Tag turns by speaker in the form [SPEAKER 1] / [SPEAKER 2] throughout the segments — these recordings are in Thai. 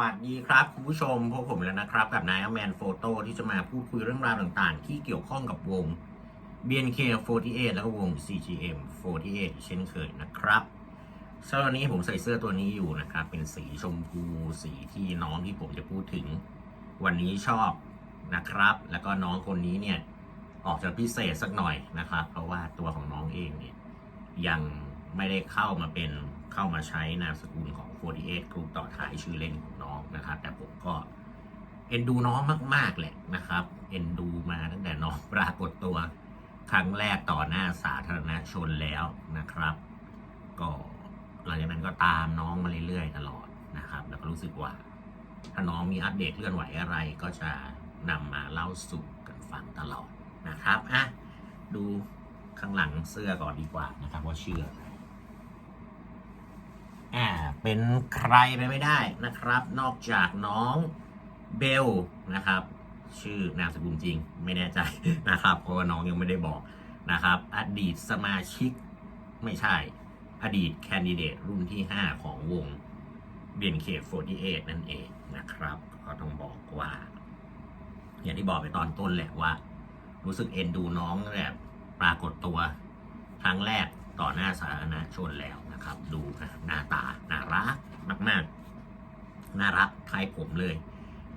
[SPEAKER 1] วัสดีครับคุณผู้ชมพบผมแล้วนะครับ กับนายแมนโฟโต้ที่จะมาพูดคุยเรื่องราวต่างๆ ที่เกี่ยวข้องกับวง BNK48 แล้วก็วง CGM48 เช่นเคยนะครับสำหรับนนี้ผมใส่เสื้อตัวนี้อยู่นะครับ เป็นสีชมพูสีที่น้องที่ผมจะพูดถึง วันนี้ชอบนะครับ แล้วก็น้องคนนี้เนี่ยออกจะพิเศษสักหน่อยนะครับ เพราะว่าตัวของน้องเองเนี่ยยังไม่ได้เข้ามาเป็น เข้ามาใช้นามสกุลของ48 Group ต่อท้ายชื่อเล่นของน้องนะครับ แต่ผมก็เอ็นดูน้องมาก ๆ แหละนะครับ เอ็นดูมาตั้งแต่น้องปรากฏตัวครั้งแรกต่อหน้าสาธารณชนแล้วนะครับ ก็หลังจากนั้นก็ตามน้องมาเรื่อยๆตลอดนะครับ แล้วก็รู้สึกว่าถ้าน้องมีอัปเดตเคลื่อนไหวอะไรก็จะนำมาเล่าสู่กันฟังตลอดนะครับอะดูข้างหลังเสื้อก่อนดีกว่านะครับว่าเชื่อ เป็นใครไปไม่ได้นะครับ นอกจากน้องเบลนะครับ ชื่อนามสกุลจริงไม่แน่ใจนะครับ เพราะว่าน้องยังไม่ได้บอกนะครับ อดีตสมาชิกไม่ใช่ อดีตแคนดิเดตรุ่นที่ 5 ของวง BNK48 นั่นเองนะครับ ก็ต้องบอกว่า อย่างที่บอกไปตอนต้นแหละว่า รู้สึกเอ็นดูน้องแบบปรากฏตัวครั้งแรกต่อหน้าสาธารณชนแล้ว นะครับ ดูนะหน้าตาน่ารักมากๆน่ารักคล้ายผมเลย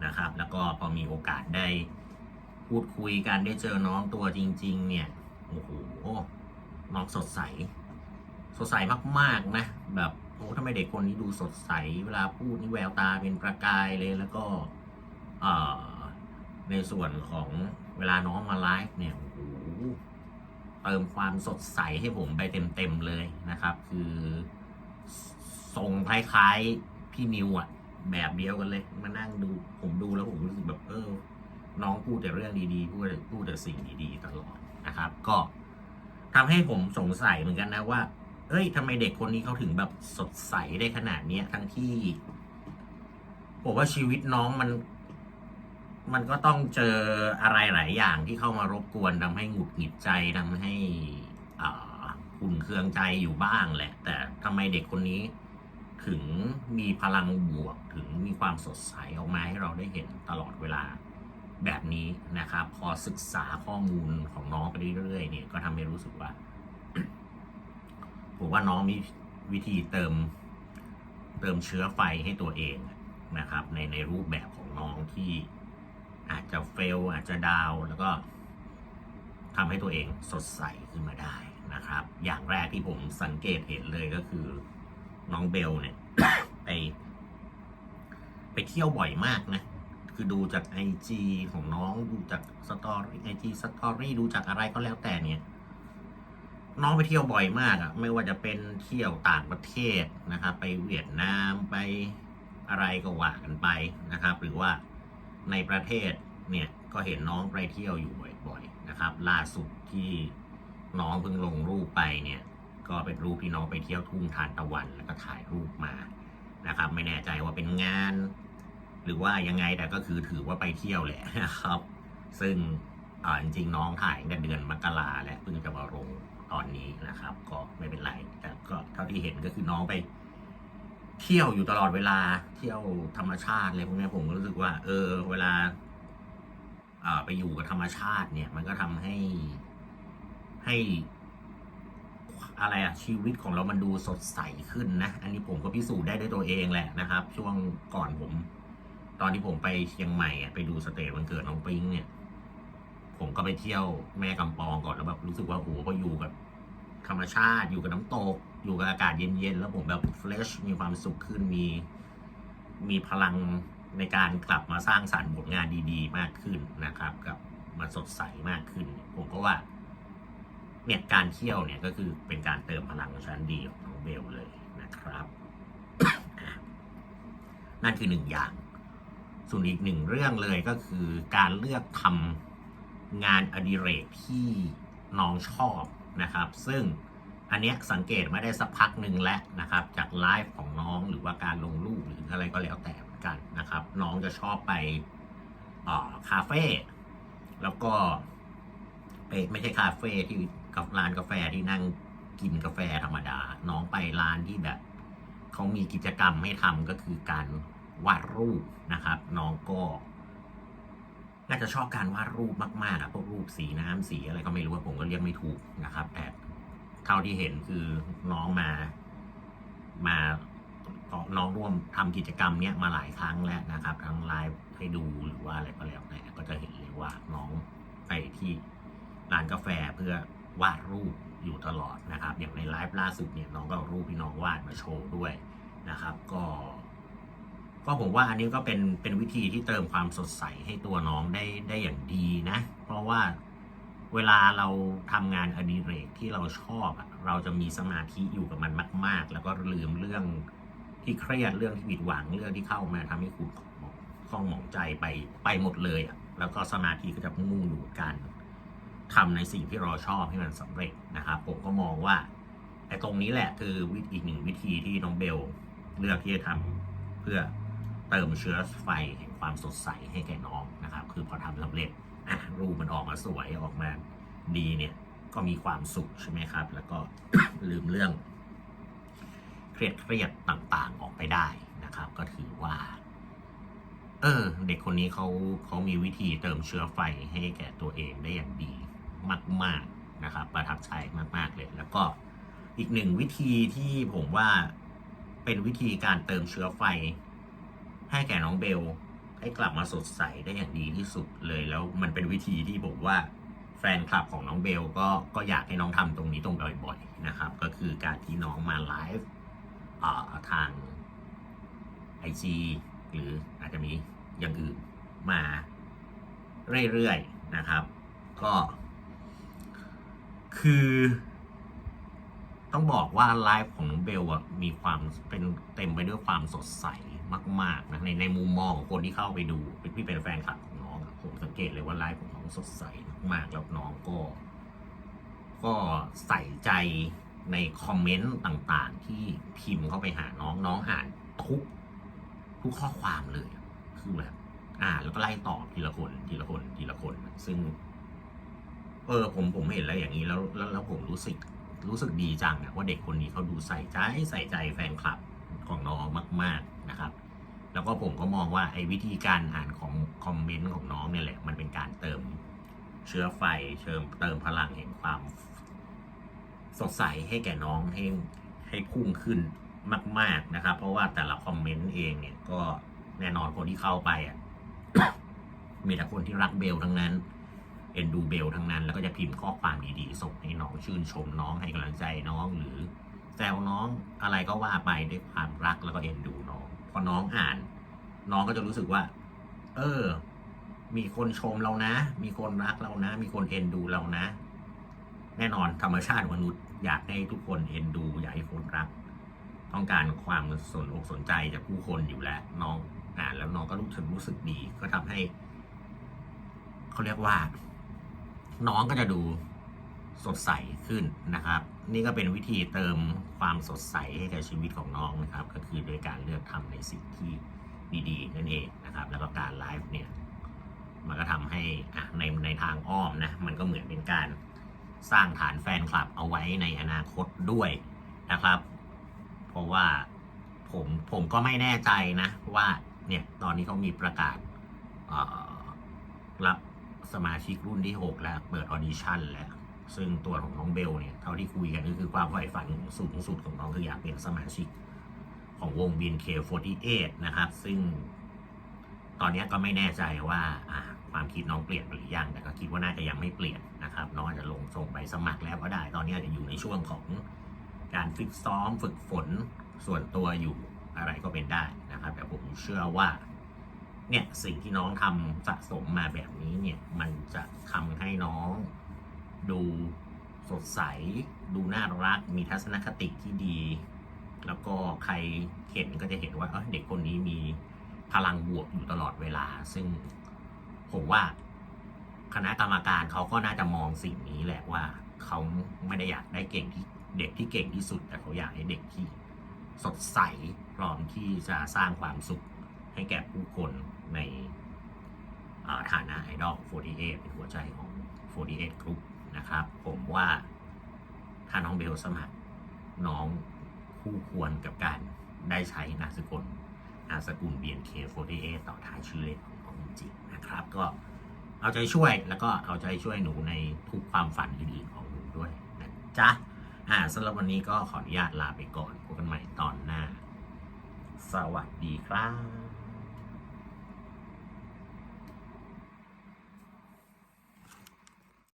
[SPEAKER 1] นะครับ แล้วก็พอมีโอกาสได้พูดคุยกันได้เจอน้องตัวจริง ๆ เนี่ยโอ้โหน้องสดใส สดใสมากๆนะแบบโอ้ทำไมเด็กคนนี้ดูสดใส เวลาพูดนี่แววตาเป็นประกายเลยแล้วก็ในส่วนของเวลาน้องมาไลฟ์เนี่ยโอ้โห เติมความสดใสให้ผมไปเต็มๆเลยนะครับ คือทรงคล้ายๆพี่นิวอะแบบเดียวกันเลย มานั่งดูผมดูแล้วผมรู้สึกแบบเออ น้องพูดแต่เรื่องดีๆพูดแต่พูดแต่สิ่งดีๆตลอดนะครับ ก็ทำให้ผมสงสัยเหมือนกันนะว่า เอ้ยทำไมเด็กคนนี้เขาถึงแบบสดใสได้ขนาดเนี้ยทั้งที่ผมว่าชีวิตน้องมัน มันก็ต้องเจออะไรหลายอย่างที่เข้ามารบกวนทำให้หงุดหงิดใจทำให้ขุ่นเคืองใจอยู่บ้างแหละ แต่ทำไมเด็กคนนี้ถึงมีพลังบวกถึงมีความสดใสออกมาให้เราได้เห็นตลอดเวลาแบบนี้นะครับ พอศึกษาข้อมูลของน้องไปเรื่อยๆเนี่ยก็ทำให้รู้สึกว่าผมว่าน้องมีวิธีเติมเติมเชื้อไฟให้ตัวเองนะครับ ในในรูปแบบของน้องที่ อาจจะเฟลอาจจะดาวแล้วก็ทำให้ตัวเองสดใสขึ้นมาได้นะครับ อย่างแรกที่ผมสังเกตเห็นเลยก็คือ น้องเบลเนี่ย ไป ไปเที่ยวบ่อยมากนะ คือดูจากไอจีของน้องดูจากสตอรี่ไอจีสตอรี่ดูจากอะไรก็แล้วแต่เนี่ย น้องไปเที่ยวบ่อยมากอะไม่ว่าจะเป็นเที่ยวต่างประเทศนะครับ ไปเวียดนามไปอะไรก็ว่ากันไปนะครับ หรือว่า ในประเทศเนี่ยก็เห็นน้องไปเที่ยวอยู่บ่อยๆนะครับ ล่าสุดที่น้องเพิ่งลงรูปไปเนี่ยก็เป็นรูปที่น้องไปเที่ยวทุ่งทานตะวันแล้วก็ถ่ายรูปมานะครับ ไม่แน่ใจว่าเป็นงาน หรือว่ายังไงแต่ก็คือถือว่าไปเที่ยวแหละนะครับ ซึ่งอ่าจริงๆน้องถ่ายตั้งเดือนมกราและเพิ่งจะมาลงตอนนี้นะครับ ก็ไม่เป็นไรแต่ก็เท่าที่เห็นก็คือน้องไป เที่ยวอยู่ตลอดเวลาเที่ยวธรรมชาติอะไรพวกนี้ผมก็รู้สึกว่า เออ เวลาเออไปอยู่กับธรรมชาติเนี่ย มันก็ทำให้ให้อะไรอะชีวิตของเรามันดูสดใสขึ้นนะ อันนี้ผมก็พิสูจน์ได้ด้วยตัวเองแหละนะครับ ช่วงก่อนผม ตอนที่ผมไปเชียงใหม่อะไปดูสเตจวันเกิดน้องปิงเนี่ย ผมก็ไปเที่ยวแม่กำปองก่อนแล้วแบบรู้สึกว่าโอ้โหพออยู่กับธรรมชาติอยู่กับน้ำตก อยู่กับอากาศเย็นๆ แล้วผมแบบเฟรชมีความสุขขึ้นมีมีพลังในการกลับมาสร้างสรรค์ผลงานดีๆ มากขึ้นนะครับกับมาสดใสมากขึ้น ผมก็ว่าเนี่ยการเที่ยวเนี่ยก็คือเป็นการเติมพลังชั้นดีของน้องเบลเลยนะครับ นั่นคือหนึ่งอย่าง ส่วนอีกหนึ่งเรื่องเลยก็คือการเลือกทำงานอดิเรกที่น้องชอบนะครับ ซึ่ง อันนี้สังเกตมาได้สักพักหนึ่งแล้วนะครับ จากไลฟ์ของน้องหรือว่าการลงรูปหรืออะไรก็แล้วแต่เหมือนกันนะครับ น้องจะชอบไปออคาเฟ่แล้วก็ไปไม่ใช่คาเฟ่ที่กับร้านกาแฟที่นั่งกินกาแฟธรรมดา น้องไปร้านที่แบบเขามีกิจกรรมให้ทำก็คือการวาดรูปนะครับ น้องก็น่าจะชอบการวาดรูปมากๆอะพวกรูปสีน้ำสีอะไรก็ไม่รู้ว่าผมก็เรียกไม่ถูกนะครับแต่ เท่าที่เห็นคือน้องมา มาน้องร่วมทำกิจกรรมเนี้ยมาหลายครั้งแล้วนะครับ ทั้งไลฟ์ให้ดูหรือว่าอะไรก็แล้วแต่ก็จะเห็นเลยว่าน้องไปที่ร้านกาแฟเพื่อวาดรูปอยู่ตลอดนะครับ อย่างในไลฟ์ล่าสุดเนี่ยน้องก็รูปที่น้องวาดมาโชว์ด้วยนะครับ ก็ ก็ผมว่าอันนี้ก็เป็นเป็นวิธีที่เติมความสดใสให้ตัวน้องได้ได้อย่างดีนะ เพราะว่า เวลาเราทำงานอดิเรกที่เราชอบเราจะมีสมาธิอยู่กับมันมาก ๆ แล้วก็ลืมเรื่องที่เครียดเรื่องที่ผิดหวังเรื่องที่เข้ามาทำให้คุณข้องหมองใจไปไปหมดเลยอะแล้วก็สมาธิก็จะมุ่งอยู่กับการทำในสิ่งที่เราชอบให้มันสำเร็จนะครับผมก็มองว่าไอ้ตรงนี้แหละคือวิอีกหนึ่งวิธีที่น้องเบลเลือกที่จะทำเพื่อเติมเชื้อไฟแห่งความสดใสให้แก่น้องนะครับ คือพอทำสำเร็จ อะรูปมันออกมาสวยออกมาดีเนี่ยก็มีความสุขใช่ไหมครับ แล้วก็ลืมเรื่อง เครียดเครียดต่างๆออกไปได้นะครับ ก็ถือว่า เออ เด็กคนนี้เขาเขามีวิธีเติมเชื้อไฟให้แก่ตัวเองได้อย่างดีมาก ๆนะครับ ประทับใจมาก ๆ เลย แล้วก็อีกหนึ่งวิธีที่ผมว่าเป็นวิธีการเติมเชื้อไฟ ให้แก่น้องเบล ให้กลับมาสดใสได้อย่างดีที่สุดเลยแล้วมันเป็นวิธีที่ผมว่าแฟนคลับของน้องเบลก็ก็อยากให้น้องทำตรงนี้ตรงบ่อยๆนะครับ ก็คือการที่น้องมาไลฟ์ทางไอจีหรืออาจจะมีอย่างอื่นมาเรื่อยๆนะครับ ก็คือต้องบอกว่าไลฟ์ของน้องเบลอะมีความเป็นเต็มไปด้วยความสดใส มากๆนะในในมุมมองของคนที่เข้าไปดูเป็นพี่เป็นแฟนคลับของน้องผมสังเกตเลยว่าไลฟ์ของน้องสดใสมากๆแล้วน้องก็ ก็ใส่ใจในคอมเมนต์ต่างๆ ที่พิมพ์เข้าไปหาน้องน้องอ่านทุกทุกข้อความเลย คือแบบอ่านแล้วก็ไล่ตอบทีละคนทีละคนทีละคน ซึ่ง เออ ผมผมเห็นแล้วอย่างนี้แล้วแล้วแล้วผมรู้สึกรู้สึกดีจังอะว่าเด็กคนนี้เขาดูใส่ใจใส่ใจแฟนคลับของน้องมาก ๆนะครับ แล้วก็ผมก็มองว่าไอ้วิธีการอ่านของคอมเมนต์ของน้องเนี่ยแหละ มันเป็นการเติมเชื้อไฟเชิมเติมพลังแห่งความ สดใสให้แก่น้องให้ให้พุ่งขึ้นมาก ๆนะครับ เพราะว่าแต่ละคอมเมนต์เองเนี่ยก็แน่นอนคนที่เข้าไปอะมีแต่คนที่รักเบลทั้งนั้น เอ็นดูเบลทั้งนั้น แล้วก็จะพิมพ์ข้อความดีๆส่งให้น้องชื่นชมน้องให้กำลังใจน้องหรือแซวน้องอะไรก็ว่าไปด้วยความรักแล้วก็เอ็นดู พอน้องอ่าน น้องก็จะรู้สึกว่า เออ มีคนชมเรานะ มีคนรักเรานะ มีคนเอ็นดูเรานะ แน่นอนธรรมชาติมนุษย์ อยากให้ทุกคนเอ็นดู อยากให้คนรัก ต้องการความสนอกสนใจจากผู้คนอยู่แล้ว น้องอ่านแล้วน้องก็รู้สึกรู้สึกดี ก็ทำให้เขาเรียกว่า น้องก็จะดู สดใสขึ้นนะครับ นี่ก็เป็นวิธีเติมความสดใสให้กับชีวิตของน้องนะครับ ก็คือโดยการเลือกทำในสิ่งที่ดีๆ นั่นเองนะครับ แล้วก็การไลฟ์เนี่ยมันก็ทำให้อะในในทางอ้อมนะมันก็เหมือนเป็นการสร้างฐานแฟนคลับเอาไว้ในอนาคตด้วยนะครับ เพราะว่าผมผมก็ไม่แน่ใจนะว่าเนี่ยตอนนี้เขามีประกาศรับสมาชิกรุ่นที่ 6 แล้วเปิดออดิชั่นแล้ว ซึ่งตัวของน้องเบลเนี่ยเท่าที่คุยกันก็คือความใฝ่ฝันสูงสุดของน้องคืออยากเป็นสมาชิกของวง BNK48 นะครับ ซึ่งตอนนี้ก็ไม่แน่ใจว่าความคิดน้องเปลี่ยนไปหรือยัง แต่ก็คิดว่าน่าจะยังไม่เปลี่ยนนะครับ น้องอาจจะลงส่งไปสมัครแล้วก็ได้ ตอนนี้อาจจะอยู่ในช่วงของการฝึกซ้อมฝึกฝนส่วนตัวอยู่อะไรก็เป็นได้นะครับ แต่ผมเชื่อว่าเนี่ยสิ่งที่น้องทำสะสมมาแบบนี้เนี่ยมันจะทำให้น้อง ดูสดใส ดูน่ารัก มีทัศนคติที่ดี แล้วก็ใครเห็นก็จะเห็นว่าเอ้ยเด็กคนนี้มีพลังบวกอยู่ตลอดเวลา ซึ่งผมว่าคณะกรรมการเขาก็น่าจะมองสิ่งนี้แหละว่าเขาไม่ได้อยากได้เก่งที่เด็กที่เก่งที่สุด แต่เขาอยากให้เด็กที่สดใสพร้อมที่จะสร้างความสุขให้แก่ผู้คนในฐานะไอดอล48เป็นหัวใจของ48 Group นะครับ ผมว่าถ้าน้องเบลสมัครน้องคู่ควรกับการได้ใช้นามสกุลนามสกุล BNK48 ต่อท้ายชื่อเล่นของน้องจริงนะครับ ก็เอาใจช่วยแล้วก็เอาใจช่วยหนูในทุกความฝันอื่นๆของหนูด้วยนะจ๊ะอ่าสำหรับวันนี้ก็ขออนุญาตลาไปก่อนพบกันใหม่ตอนหน้า สวัสดีครับ